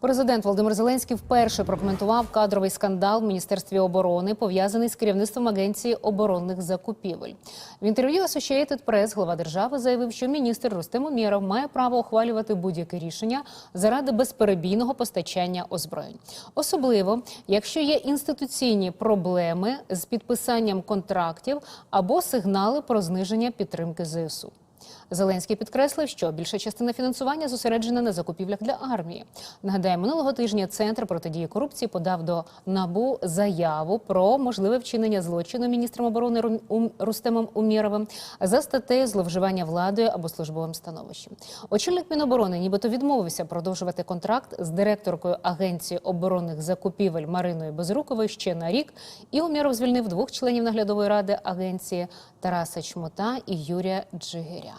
Президент Володимир Зеленський вперше прокоментував кадровий скандал в міністерстві оборони, пов'язаний з керівництвом агенції оборонних закупівель. В інтерв'ю Associated Press глава держави заявив, що міністр Рустем Умєров має право ухвалювати будь-яке рішення заради безперебійного постачання озброєнь, особливо якщо є інституційні проблеми з підписанням контрактів або сигнали про зниження підтримки ЗСУ. Зеленський підкреслив, що більша частина фінансування зосереджена на закупівлях для армії. Нагадаю, минулого тижня центр протидії корупції подав до набу заяву про можливе вчинення злочину міністром оборони Рустемом Умєровим за статтею зловживання владою або службовим становищем. Очільник Міноборони нібито відмовився продовжувати контракт з директоркою агенції оборонних закупівель Мариною Безруковою ще на рік. І Умєров звільнив двох членів наглядової ради агенції Тараса Чмута і Юрія Джигиря.